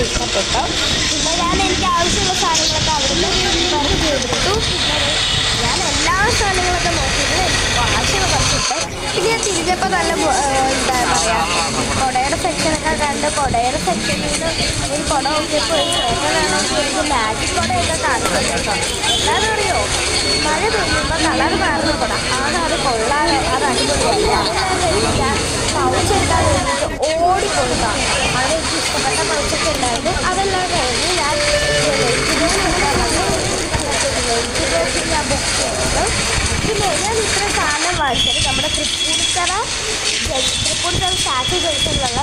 എല്ലാവർക്കും ഇഷ്ടപ്പെട്ടു പിന്നെ ഞാൻ എനിക്ക് ആവശ്യമുള്ള സാധനങ്ങളൊക്കെ അവിടെ പറഞ്ഞു കൊടുത്തു. ഞാൻ എല്ലാ സാധനങ്ങളൊക്കെ നോക്കിയിട്ട് വാശികൾ പറിച്ചിട്ട് പിന്നെ ഞാൻ തിരിഞ്ഞപ്പോൾ നല്ല എന്താ പറയുക കുടയുടെ സെക്ഷനൊക്കെ കണ്ട് കുടയുടെ സെക്ഷനിൽ നിന്ന് ഒരു കുട നോക്കിയപ്പോൾ ഒരു ചേട്ടനാണോ എനിക്ക് മാജിക് കുടയൊക്കെ കാണുന്നത് കേട്ടോ. എന്താണെന്ന് അറിയോ മഴ പെയ്യുമ്പോൾ കളർ മാറുന്ന കുട. ആണ് അത് കൊള്ളാൻ അത് അടിപൊളിയല്ല ഞാൻ പൗച്ചെടുക്കാൻ വേണ്ടിയിട്ട് ഓടിക്കൊടുക്കാം അത് Aku dari.